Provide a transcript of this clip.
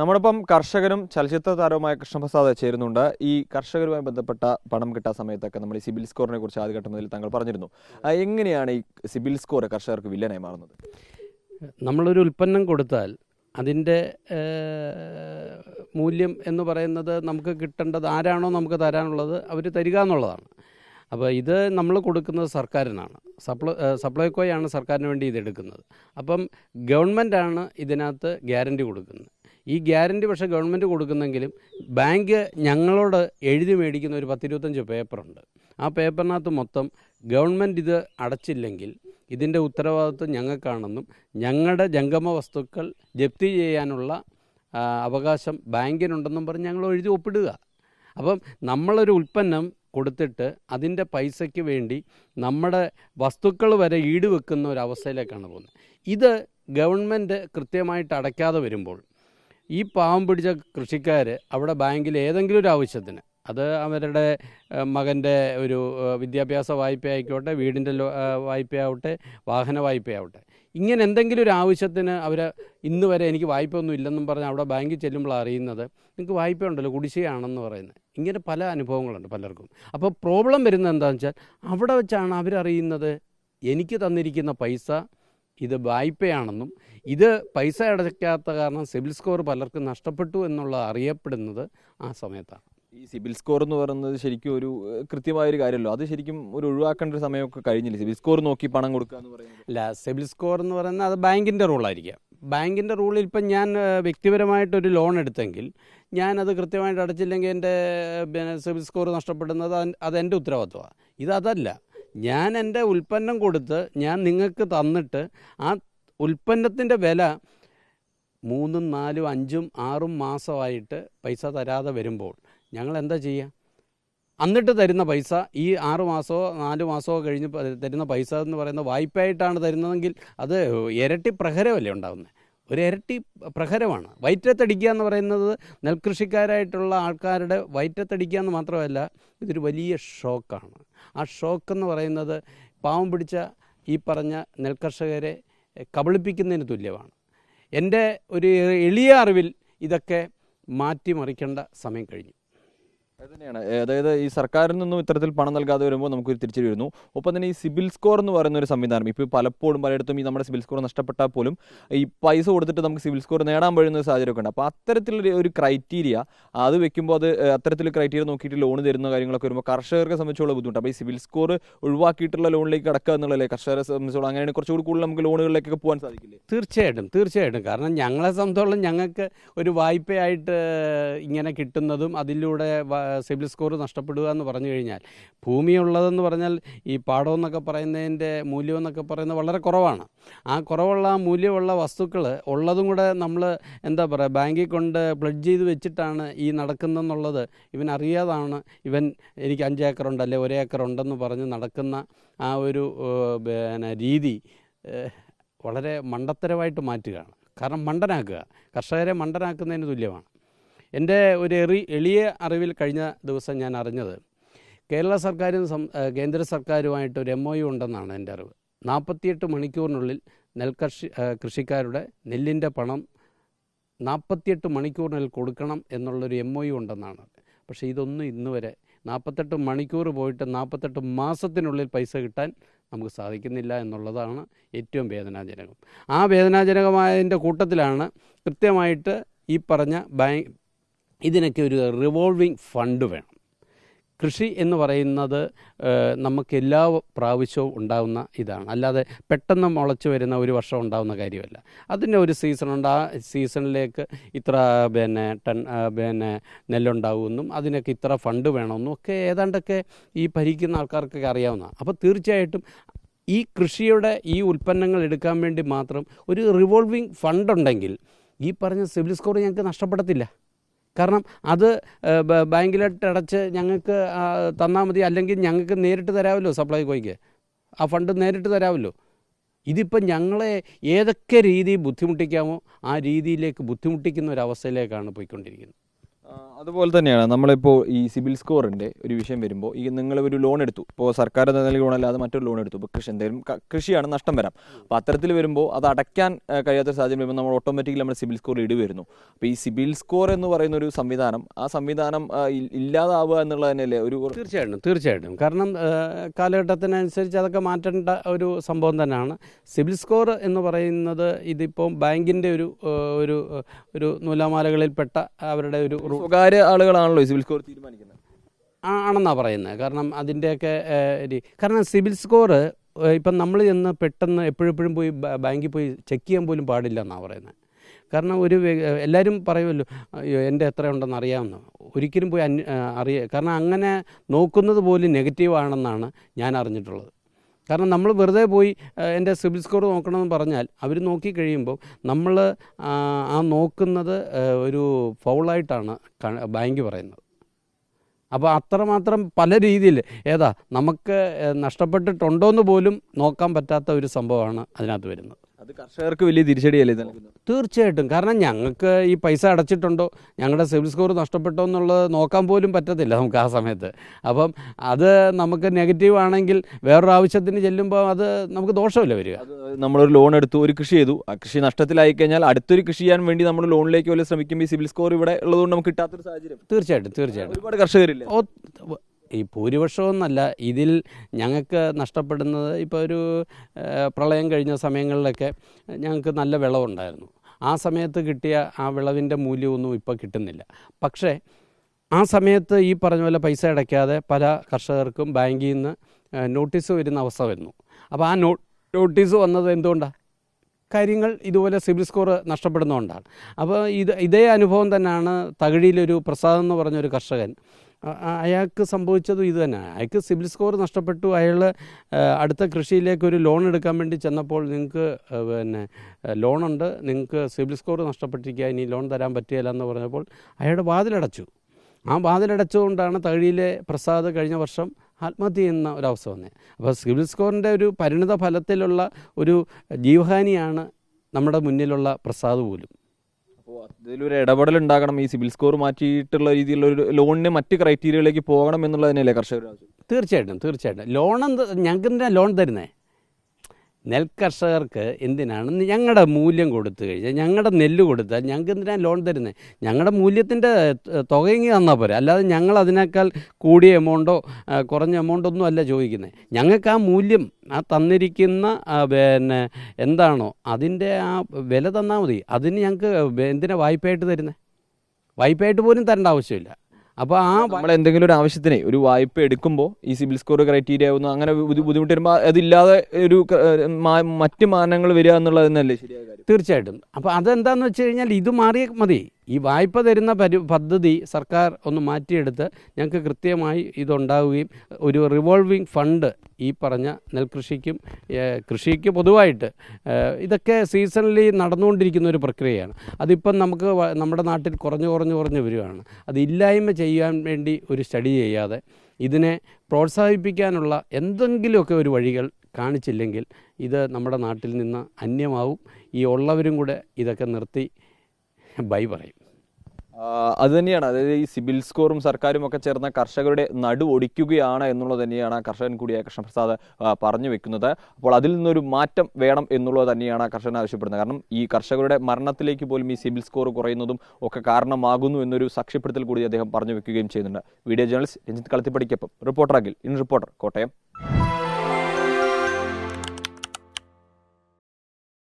നമ്മളിപ്പം കർഷകരും ചലച്ചിത്ര താരവുമായ കൃഷ്ണപ്രസാദ് ചേരുന്നുണ്ട്. ഈ കർഷകരുമായി ബന്ധപ്പെട്ട പണം കിട്ടാൻ സമയത്തൊക്കെ നമ്മൾ ഈ സിബിൽ സ്കോറിനെ കുറിച്ച് ആദ്യഘട്ടം മുതൽ താങ്കൾ പറഞ്ഞിരുന്നു. എങ്ങനെയാണ് ഈ സിബിൽ സ്കോർ കർഷകർക്ക് വില്ലനായി മാറുന്നത്? നമ്മളൊരു ഉൽപ്പന്നം കൊടുത്താൽ അതിന്റെ മൂല്യം എന്ന് പറയുന്നത് നമുക്ക് കിട്ടേണ്ടത് ആരാണോ നമുക്ക് തരാനുള്ളത് അവർ തരിക എന്നുള്ളതാണ്. അപ്പോൾ ഇത് നമ്മൾ കൊടുക്കുന്നത് സർക്കാരിനാണ്. സപ്ലൈ സപ്ലൈക്കോയാണ് സർക്കാരിന് വേണ്ടി ഇതെടുക്കുന്നത് അപ്പം ഗവൺമെന്റാണ് ഇതിനകത്ത് ഗ്യാരണ്ടി കൊടുക്കുന്നത്. ഈ ഗ്യാരണ്ടി പക്ഷേ ഗവൺമെന്റ് കൊടുക്കുന്നെങ്കിലും ബാങ്ക് ഞങ്ങളോട് എഴുതി മേടിക്കുന്ന ഒരു പത്തിരുപത്തഞ്ച് പേപ്പറുണ്ട്. ആ പേപ്പറിനകത്ത് മൊത്തം ഗവൺമെന്റ് ഇത് അടച്ചില്ലെങ്കിൽ ഇതിന്റെ ഉത്തരവാദിത്വം ഞങ്ങൾക്കാണെന്നും ഞങ്ങളുടെ ജംഗമ വസ്തുക്കൾ ജപ്തി ചെയ്യാനുള്ള അവകാശം ബാങ്കിനുണ്ടെന്നും പറഞ്ഞ് ഞങ്ങൾ എഴുതി ഒപ്പിടുക. അപ്പം നമ്മളൊരു ഉൽപ്പന്നം കൊടുത്തിട്ട് അതിന്റെ പൈസയ്ക്ക് വേണ്ടി നമ്മുടെ വസ്തുക്കൾ വരെ ഈടുവെക്കുന്ന ഒരു അവസ്ഥയിലേക്കാണ് പോകുന്നത്. ഇത് ഗവൺമെന്റ് കൃത്യമായിട്ട് അടയ്ക്കാതെ വരുമ്പോൾ ഈ പാവം പിടിച്ച കൃഷിക്കാർ അവിടെ ബാങ്കിൽ ഏതെങ്കിലും ഒരു ആവശ്യത്തിന് അത് അവരുടെ മകന്റെ ഒരു വിദ്യാഭ്യാസ വായ്പ ആയിക്കോട്ടെ വീടിന്റെ വായ്പയാവട്ടെ വാഹന വായ്പയാവട്ടെ ഇങ്ങനെ എന്തെങ്കിലും ഒരു ആവശ്യത്തിന് അവർ ഇന്ന് വരെ എനിക്ക് വായ്പ ഒന്നും ഇല്ലെന്നും പറഞ്ഞ് അവിടെ ബാങ്കിൽ ചെല്ലുമ്പോൾ അറിയുന്നത് നിങ്ങൾക്ക് വായ്പ ഉണ്ടല്ലോ കുടിശ്ശികയാണെന്ന് പറയുന്നത്. ഇങ്ങനെ പല അനുഭവങ്ങളുണ്ട് പലർക്കും. അപ്പോൾ പ്രോബ്ലം വരുന്നത് എന്താണെന്ന് വെച്ചാൽ അവിടെ വെച്ചാണ് അവരറിയുന്നത് എനിക്ക് തന്നിരിക്കുന്ന പൈസ ഇത് വായ്പയാണെന്നും ഇത് പൈസ അടയ്ക്കാത്ത കാരണം സിബിൽ സ്കോർ പലർക്കും നഷ്ടപ്പെട്ടു എന്നുള്ള അറിയപ്പെടുന്നത് ആ സമയത്താണ്. ഈ സിബിൽ സ്കോർ എന്ന് പറയുന്നത് ശരിക്കും ഒരു കൃത്യമായൊരു കാര്യമല്ലോ. അത് ശരിക്കും ഒരു ഒഴിവാക്കേണ്ട ഒരു സമയമൊക്കെ കഴിഞ്ഞില്ല? സിബിൽ സ്കോർ നോക്കി പണം കൊടുക്കുക എന്ന് പറയുന്നത്. അല്ല സിബിൽ സ്കോർ എന്ന് പറയുന്നത് അത് ബാങ്കിന്റെ റൂളായിരിക്കാം. ബാങ്കിന്റെ റൂളിൽ ഇപ്പം ഞാൻ വ്യക്തിപരമായിട്ടൊരു ലോൺ എടുത്തെങ്കിൽ ഞാനത് കൃത്യമായിട്ട് അടച്ചില്ലെങ്കിൽ എന്റെ സിബിൽ സ്കോർ നഷ്ടപ്പെടുന്നത് അത് അതെന്റെ ഉത്തരവാദിത്വമാണ്. ഇതതല്ല ഞാൻ എന്റെ ഉൽപ്പന്നം കൊടുത്ത് ഞാൻ നിങ്ങൾക്ക് തന്നിട്ട് ആ ഉൽപ്പന്നത്തിന്റെ വില മൂന്നും നാലും അഞ്ചും ആറും മാസമായിട്ട് പൈസ തരാതെ വരുമ്പോൾ ഞങ്ങൾ എന്താ ചെയ്യുക? അന്നിട്ട് തരുന്ന പൈസ ഈ ആറ് മാസമോ നാല് മാസമോ കഴിഞ്ഞ് തരുന്ന പൈസ എന്ന് പറയുന്ന വായ്പയായിട്ടാണ് തരുന്നതെങ്കിൽ അത് ഇരട്ടി പ്രഹരമല്ലേ ഉണ്ടാകുന്നത് ഒരു ഇരട്ടി പ്രഹരമാണ്. വയറ്റത്തടിക്കുക എന്ന് പറയുന്നത് നെൽകൃഷിക്കാരായിട്ടുള്ള ആൾക്കാരുടെ വയറ്റത്തടിക്കുക എന്ന് മാത്രമല്ല ഇതൊരു വലിയ ഷോക്കാണ്. ആ ഷോക്ക് എന്ന് പറയുന്നത് പാവം പിടിച്ച ഈ പറഞ്ഞ നെൽകർഷകരെ കബളിപ്പിക്കുന്നതിന് തുല്യമാണ്. എന്റെ ഒരു എളിയ അറിവിൽ ഇതൊക്കെ മാറ്റിമറിക്കേണ്ട സമയം കഴിഞ്ഞു. തന്നെയാണ്. അതായത് ഈ സർക്കാരിൽ നിന്നും ഇത്തരത്തിൽ പണം നൽകാതെ വരുമ്പോൾ നമുക്കൊരു തിരിച്ചടി വരുന്നു. ഒപ്പം തന്നെ ഈ സിബിൽ സ്കോർ എന്ന് പറയുന്ന ഒരു സംവിധാനം ഇപ്പോൾ പലപ്പോഴും പലയിടത്തും ഈ നമ്മുടെ സിബിൽ സ്കോർ നഷ്ടപ്പെട്ടാൽ പോലും ഈ പൈസ കൊടുത്തിട്ട് നമുക്ക് സിബിൽ സ്കോർ നേടാൻ ഒരു സാഹചര്യമൊക്കെ ഉണ്ട്. അപ്പോൾ അത്തരത്തിലൊരു ഒരു ക്രൈറ്റീരിയ അത് വെക്കുമ്പോൾ അത് അത്തരത്തിൽ ക്രൈറ്റീരിയ നോക്കിയിട്ട് ലോൺ തരുന്ന കാര്യങ്ങളൊക്കെ വരുമ്പോൾ കർഷകർക്ക് സംബന്ധിച്ചുള്ള ബുദ്ധിമുട്ട് അപ്പോൾ ഈ സിബിൽ സ്കോർ ഒഴിവാക്കിയിട്ടുള്ള ലോണിലേക്ക് കടക്കുക എന്നുള്ളതല്ലേ? കർഷകരെ സംബന്ധിച്ചോളം അങ്ങനെയാണ് കുറച്ചുകൂടി കൂടുതൽ നമുക്ക് ലോണുകളിലേക്കൊക്കെ പോകാൻ സാധിക്കില്ലേ? തീർച്ചയായിട്ടും തീർച്ചയായിട്ടും. കാരണം ഞങ്ങളെ സംബന്ധിച്ചോളം ഞങ്ങൾക്ക് ഒരു വായ്പയായിട്ട് ഇങ്ങനെ കിട്ടുന്നതും അതിലൂടെ സിബിൽ സ്കോർ നഷ്ടപ്പെടുക എന്ന് പറഞ്ഞു കഴിഞ്ഞാൽ ഭൂമിയുള്ളതെന്ന് പറഞ്ഞാൽ ഈ പാടം എന്നൊക്കെ പറയുന്നതിന്റെ മൂല്യം എന്നൊക്കെ പറയുന്നത് വളരെ കുറവാണ്. ആ കുറവുള്ള ആ മൂല്യമുള്ള വസ്തുക്കൾ ഉള്ളതും കൂടെ നമ്മൾ എന്താ പറയുക ബാങ്കിൽ കൊണ്ട് പ്ലഡ് ചെയ്ത് വെച്ചിട്ടാണ് ഈ നടക്കുന്നതെന്നുള്ളത് ഇവൻ അറിയാതാണ്. ഇവൻ എനിക്ക് അഞ്ച് ഏക്കറുണ്ട് അല്ലെ ഒരേ ഏക്കർ ഉണ്ടെന്ന് പറഞ്ഞ് നടക്കുന്ന ആ ഒരു പിന്നെ രീതി വളരെ മണ്ടത്തരമായിട്ട് മാറ്റുകയാണ്. കാരണം മണ്ടനാക്കുക. കർഷകരെ മണ്ടനാക്കുന്നതിന് തുല്യമാണ്. എന്റെ ഒരു എറി എളിയ അറിവിൽ കഴിഞ്ഞ ദിവസം ഞാൻ അറിഞ്ഞത് കേരള സർക്കാരും കേന്ദ്ര സർക്കാരുമായിട്ട് ഒരു എം ഒ യു ഉണ്ടെന്നാണ് എന്റെ അറിവ്. നാൽപ്പത്തിയെട്ട് മണിക്കൂറിനുള്ളിൽ നെൽകർഷി ഏഹ് കൃഷിക്കാരുടെ നെല്ലിന്റെ പണം നാൽപ്പത്തിയെട്ട് മണിക്കൂറിനുള്ളിൽ കൊടുക്കണം എന്നുള്ളൊരു എം ഒ യു ഉണ്ടെന്നാണ്. പക്ഷേ ഇതൊന്നും ഇന്ന് വരെ നാൽപ്പത്തെട്ട് മണിക്കൂർ പോയിട്ട് നാൽപ്പത്തെട്ട് മാസത്തിനുള്ളിൽ പൈസ കിട്ടാൻ നമുക്ക് സാധിക്കുന്നില്ല എന്നുള്ളതാണ് ഏറ്റവും വേദനാജനകം. ആ വേദനാജനകമായതിന്റെ കൂട്ടത്തിലാണ് കൃത്യമായിട്ട് ഈ പറഞ്ഞ ബാങ്ക് ഇതിനൊക്കെ ഒരു റിവോൾവിങ് ഫണ്ട് വേണം. കൃഷി എന്ന് പറയുന്നത് നമുക്ക് എല്ലാ പ്രാവശ്യവും ഉണ്ടാകുന്ന ഇതാണ്. അല്ലാതെ പെട്ടെന്ന് മുളച്ച് വരുന്ന ഒരു വർഷം ഉണ്ടാകുന്ന കാര്യമല്ല. അതിന്റെ ഒരു സീസണുണ്ട് ആ സീസണിലേക്ക് ഇത്ര പിന്നെ ടൺ പിന്നെ നെല്ലുണ്ടാകുമെന്നും അതിനൊക്കെ ഇത്ര ഫണ്ട് വേണമെന്നും ഒക്കെ ഏതാണ്ടൊക്കെ ഈ ഭരിക്കുന്ന ആൾക്കാർക്കൊക്കെ അറിയാവുന്നതാണ് അപ്പോൾ തീർച്ചയായിട്ടും ഈ കൃഷിയുടെ ഈ ഉൽപ്പന്നങ്ങൾ എടുക്കാൻ വേണ്ടി മാത്രം ഒരു റിവോൾവിങ് ഫണ്ട് ഉണ്ടെങ്കിൽ ഈ പറഞ്ഞ സിവിൽ സ്കോർ ഞങ്ങൾക്ക് നഷ്ടപ്പെടത്തില്ല. കാരണം അത് ബാങ്കിലോട്ട് അടച്ച് ഞങ്ങൾക്ക് തന്നാൽ മതി. അല്ലെങ്കിൽ ഞങ്ങൾക്ക് നേരിട്ട് തരാമല്ലോ സപ്ലൈകോയ്ക്ക് ആ ഫണ്ട് നേരിട്ട് തരാമല്ലോ. ഇതിപ്പം ഞങ്ങളെ ഏതൊക്കെ രീതി ബുദ്ധിമുട്ടിക്കാമോ ആ രീതിയിലേക്ക് ബുദ്ധിമുട്ടിക്കുന്ന ഒരു അവസ്ഥയിലേക്കാണ് പോയിക്കൊണ്ടിരിക്കുന്നത്. അതുപോലെ തന്നെയാണ് നമ്മളിപ്പോൾ ഈ സിബിൽ സ്കോറിന്റെ ഒരു വിഷയം വരുമ്പോൾ ഈ നിങ്ങൾ ഒരു ലോൺ എടുത്തു. ഇപ്പോൾ സർക്കാർ നൽകിയ ലോൺ അല്ലാതെ മറ്റൊരു ലോൺ എടുത്തു. ഇപ്പോൾ കൃഷി എന്തെങ്കിലും കൃഷിയാണ് നഷ്ടം വരാം. അപ്പോൾ അത്തരത്തിൽ വരുമ്പോൾ അത് അടയ്ക്കാൻ കഴിയാത്തൊരു കഴിയാത്ത സാഹചര്യം വരുമ്പോൾ നമ്മൾ ഓട്ടോമാറ്റിക്കലി നമ്മുടെ സിബിൽ സ്കോർ ഇടി വരുന്നു. അപ്പോൾ ഈ സിബിൽ സ്കോർ എന്ന് പറയുന്ന ഒരു സംവിധാനം ആ സംവിധാനം ഇല്ലാതാവുക എന്നുള്ളത് തന്നെയല്ലേ ഒരു തീർച്ചയായിട്ടും തീർച്ചയായിട്ടും. കാരണം കാലഘട്ടത്തിനനുസരിച്ച് അതൊക്കെ മാറ്റേണ്ട ഒരു സംഭവം തന്നെയാണ്. സിബിൽ സ്കോർ എന്ന് പറയുന്നത് ഇതിപ്പോൾ ബാങ്കിന്റെ ഒരു ഒരു ഒരു നൂലാമാലകളിൽപ്പെട്ട അവരുടെ ഒരു റൂ- സ്വകാര്യ ആളുകളാണല്ലോ സിവിൽ സ്കോർ തീരുമാനിക്കുന്നത്? ആണെന്നാണ് പറയുന്നത്. കാരണം അതിന്റെയൊക്കെ കാരണം സിവിൽ സ്കോർ ഇപ്പം നമ്മൾ ചെന്ന് പെട്ടെന്ന് എപ്പോഴെപ്പോഴും പോയി ബാങ്കിൽ പോയി ചെക്ക് ചെയ്യാൻ പോലും പാടില്ല എന്നാണ് പറയുന്നത്. കാരണം ഒരു എല്ലാവരും പറയുമല്ലോ എന്റെ എത്ര ഉണ്ടെന്ന് അറിയാമെന്ന്. ഒരിക്കലും പോയി അന്വ അറിയ കാരണം അങ്ങനെ നോക്കുന്നത് പോലും നെഗറ്റീവ് ആണെന്നാണ് ഞാൻ അറിഞ്ഞിട്ടുള്ളത്. കാരണം നമ്മൾ വെറുതെ പോയി എന്റെ സിബിൽ സ്കോർ നോക്കണമെന്ന് പറഞ്ഞാൽ അവർ നോക്കി കഴിയുമ്പോൾ നമ്മൾ ആ നോക്കുന്നത് ഒരു ഫൗളായിട്ടാണ് ബാങ്ക് പറയുന്നത്. അപ്പോൾ അത്രമാത്രം പല രീതിയിൽ ഏതാ നമുക്ക് നഷ്ടപ്പെട്ടിട്ടുണ്ടോ എന്ന് പോലും നോക്കാൻ പറ്റാത്ത ഒരു സംഭവമാണ് അതിനകത്ത് വരുന്നത്. അത് കർഷകർക്ക് വലിയ തിരിച്ചടിയല്ലേ നൽകുന്നത്? തീർച്ചയായിട്ടും. കാരണം ഞങ്ങൾക്ക് ഈ പൈസ അടച്ചിട്ടുണ്ടോ? ഞങ്ങളുടെ സിവിൽ സ്കോർ നഷ്ടപ്പെട്ടോ എന്നുള്ളത് നോക്കാൻ പോലും പറ്റത്തില്ല നമുക്ക് ആ സമയത്ത്. അപ്പം അത് നമുക്ക് നെഗറ്റീവ് ആണെങ്കിൽ വേറൊരു ആവശ്യത്തിന് ചെല്ലുമ്പോൾ അത് നമുക്ക് ദോഷമല്ല വരിക? അത് നമ്മളൊരു ലോൺ എടുത്തു ഒരു കൃഷി ചെയ്തു. ആ കൃഷി നഷ്ടത്തിലായി കഴിഞ്ഞാൽ അടുത്തൊരു കൃഷി ചെയ്യാൻ വേണ്ടി നമ്മൾ ലോണിലേക്ക് വല്ല ശ്രമിക്കുമ്പോൾ ഈ സിവിൽ സ്കോർ ഇവിടെ ഉള്ളതുകൊണ്ട് നമുക്ക് കിട്ടാത്തൊരു സാഹചര്യം. തീർച്ചയായിട്ടും തീർച്ചയായിട്ടും. ഒരുപാട് കർഷകരില്ല? ഓ, ഈ ഭൂരിപക്ഷമൊന്നല്ല ഇതിൽ ഞങ്ങൾക്ക് നഷ്ടപ്പെടുന്നത് ഇപ്പോൾ ഒരു പ്രളയം കഴിഞ്ഞ സമയങ്ങളിലൊക്കെ ഞങ്ങൾക്ക് നല്ല വിളവുണ്ടായിരുന്നു. ആ സമയത്ത് കിട്ടിയ ആ വിളവിന്റെ മൂല്യമൊന്നും ഇപ്പോൾ കിട്ടുന്നില്ല. പക്ഷേ ആ സമയത്ത് ഈ പറഞ്ഞ പോലെ പൈസ അടയ്ക്കാതെ പല കർഷകർക്കും ബാങ്കിൽ നിന്ന് നോട്ടീസ് വരുന്ന അവസ്ഥ വരുന്നു അപ്പോൾ ആ നോ നോട്ടീസ് വന്നത് എന്തുകൊണ്ടാണ് കാര്യങ്ങൾ ഇതുപോലെ സിബിൽ സ്കോർ നഷ്ടപ്പെടുന്നതുകൊണ്ടാണ്. അപ്പോൾ ഇത് ഇതേ അനുഭവം തന്നെയാണ് തകഴിയിലൊരു പ്രസാദ് എന്ന് പറഞ്ഞൊരു കർഷകൻ അയാൾക്ക് സംഭവിച്ചതും ഇത് തന്നെ. അയാൾക്ക് സിബിൽ സ്കോർ നഷ്ടപ്പെട്ടു. അയാൾ അടുത്ത കൃഷിയിലേക്ക് ഒരു ലോൺ എടുക്കാൻ വേണ്ടി ചെന്നപ്പോൾ നിങ്ങൾക്ക് പിന്നെ ലോണുണ്ട്. നിങ്ങൾക്ക് സിബിൽ സ്കോർ നഷ്ടപ്പെട്ടിരിക്കുക. ഇനി ലോൺ തരാൻ പറ്റുകയില്ല എന്ന് പറഞ്ഞപ്പോൾ അയാളുടെ വാതിലടച്ചു. ആ വാതിലടച്ചുകൊണ്ടാണ് തകഴിയിലെ പ്രസാദ് കഴിഞ്ഞ വർഷം ആത്മഹത്യ ചെയ്യുന്ന ഒരവസ്ഥ വന്നത് അപ്പോൾ സിബിൽ സ്കോറിന്റെ ഒരു പരിണിത ഫലത്തിലുള്ള ഒരു ജീവഹാനിയാണ് നമ്മുടെ മുന്നിലുള്ള പ്രസാദ് പോലും. അതിലൊരു ഇടപെടൽ ഉണ്ടാകണം ഈ സിബിൽ സ്കോർ മാറ്റിയിട്ടുള്ള രീതിയിലുള്ള ഒരു ലോണിന് മറ്റ് ക്രൈറ്റീരിയയിലേക്ക് പോകണം എന്നുള്ളത് തന്നെയല്ലേ കർഷകർ തീർച്ചയായിട്ടും തീർച്ചയായിട്ടും. ലോൺ ഞങ്ങൾക്ക് ലോൺ തരുന്നേ? നെൽകർഷകർക്ക് എന്തിനാണ് ഞങ്ങളുടെ മൂല്യം കൊടുത്തു കഴിഞ്ഞാൽ ഞങ്ങളുടെ നെല്ല് കൊടുത്താൽ ഞങ്ങൾക്ക് എന്തിനാണ് ലോൺ തരുന്നത് ഞങ്ങളുടെ മൂല്യത്തിന്റെ തുകയെങ്കിൽ തന്നാൽ പോരെ. അല്ലാതെ ഞങ്ങൾ അതിനേക്കാൾ കൂടിയ എമൗണ്ടോ കുറഞ്ഞ എമൗണ്ടോ ഒന്നും അല്ല ചോദിക്കുന്നത് ഞങ്ങൾക്ക് ആ മൂല്യം ആ തന്നിരിക്കുന്ന പിന്നെ എന്താണോ അതിന്റെ ആ വില തന്നാൽ മതി. അതിന് ഞങ്ങൾക്ക് എന്തിനാണ് വായ്പയായിട്ട് തരുന്നത് വായ്പയായിട്ട് പോലും തരേണ്ട ആവശ്യമില്ല. അപ്പോൾ ആ നമ്മൾ എന്തെങ്കിലും ഒരു ആവശ്യത്തിന് ഒരു വായ്പ എടുക്കുമ്പോൾ ഈ സിബിൽ സ്കോർ ക്രൈറ്റീരിയ ഒന്നും അങ്ങനെ ബുദ്ധി- ബുദ്ധിമുട്ട് വരുമ്പോൾ അതില്ലാതെ ഒരു മറ്റ് മാനങ്ങൾ വരിക എന്നുള്ളത് തന്നെയല്ലേ തീർച്ചയായിട്ടും. അപ്പോൾ അതെന്താണെന്ന് വെച്ച് കഴിഞ്ഞാൽ ഇത് മാറിയ മതി. ഈ വായ്പ തരുന്ന പരി പദ്ധതി സർക്കാർ ഒന്ന് മാറ്റിയെടുത്ത് ഞങ്ങൾക്ക് കൃത്യമായി ഇതുണ്ടാവുകയും ഒരു റിവോൾവിംഗ് ഫണ്ട് ഈ പറഞ്ഞ നെൽകൃഷിക്കും കൃഷിക്ക് പൊതുവായിട്ട് ഇതൊക്കെ സീസണലി നടന്നുകൊണ്ടിരിക്കുന്ന ഒരു പ്രക്രിയയാണ്. അതിപ്പം നമുക്ക് നമ്മുടെ നാട്ടിൽ കുറഞ്ഞു കുറഞ്ഞു കുറഞ്ഞു വരികയാണ്. അത് ഇല്ലായ്മ ചെയ്യാൻ വേണ്ടി ഒരു സ്റ്റഡി ചെയ്യാതെ ഇതിനെ പ്രോത്സാഹിപ്പിക്കാനുള്ള എന്തെങ്കിലുമൊക്കെ ഒരു വഴികൾ കാണിച്ചില്ലെങ്കിൽ ഇത് നമ്മുടെ നാട്ടിൽ നിന്ന് അന്യമാവും. ഈ ഉള്ളവരും കൂടെ ഇതൊക്കെ നിർത്തി ബൈ പറയും. അത് തന്നെയാണ്. അതായത് ഈ സിബിൽ സ്കോറും സർക്കാരും ഒക്കെ ചേർന്ന കർഷകരുടെ നടു ഒടിക്കുകയാണ് എന്നുള്ളത് തന്നെയാണ് കർഷകൻ കൂടിയായ കൃഷ്ണപ്രസാദ് പറഞ്ഞു വെക്കുന്നത്. അപ്പോൾ അതിൽ നിന്നൊരു മാറ്റം വേണം എന്നുള്ളത് തന്നെയാണ് കർഷകൻ ആവശ്യപ്പെടുന്നത്. കാരണം ഈ കർഷകരുടെ മരണത്തിലേക്ക് പോലും ഈ സിബിൽ സ്കോർ കുറയുന്നതും ഒക്കെ കാരണമാകുന്നു എന്നൊരു സാക്ഷ്യപ്പെടുത്തൽ കൂടി അദ്ദേഹം പറഞ്ഞു വെക്കുകയും ചെയ്യുന്നുണ്ട്. Video journalist Ranjith കളത്തിപ്പടിക്കൊപ്പം reporter Akhil. In reporter Kottayam.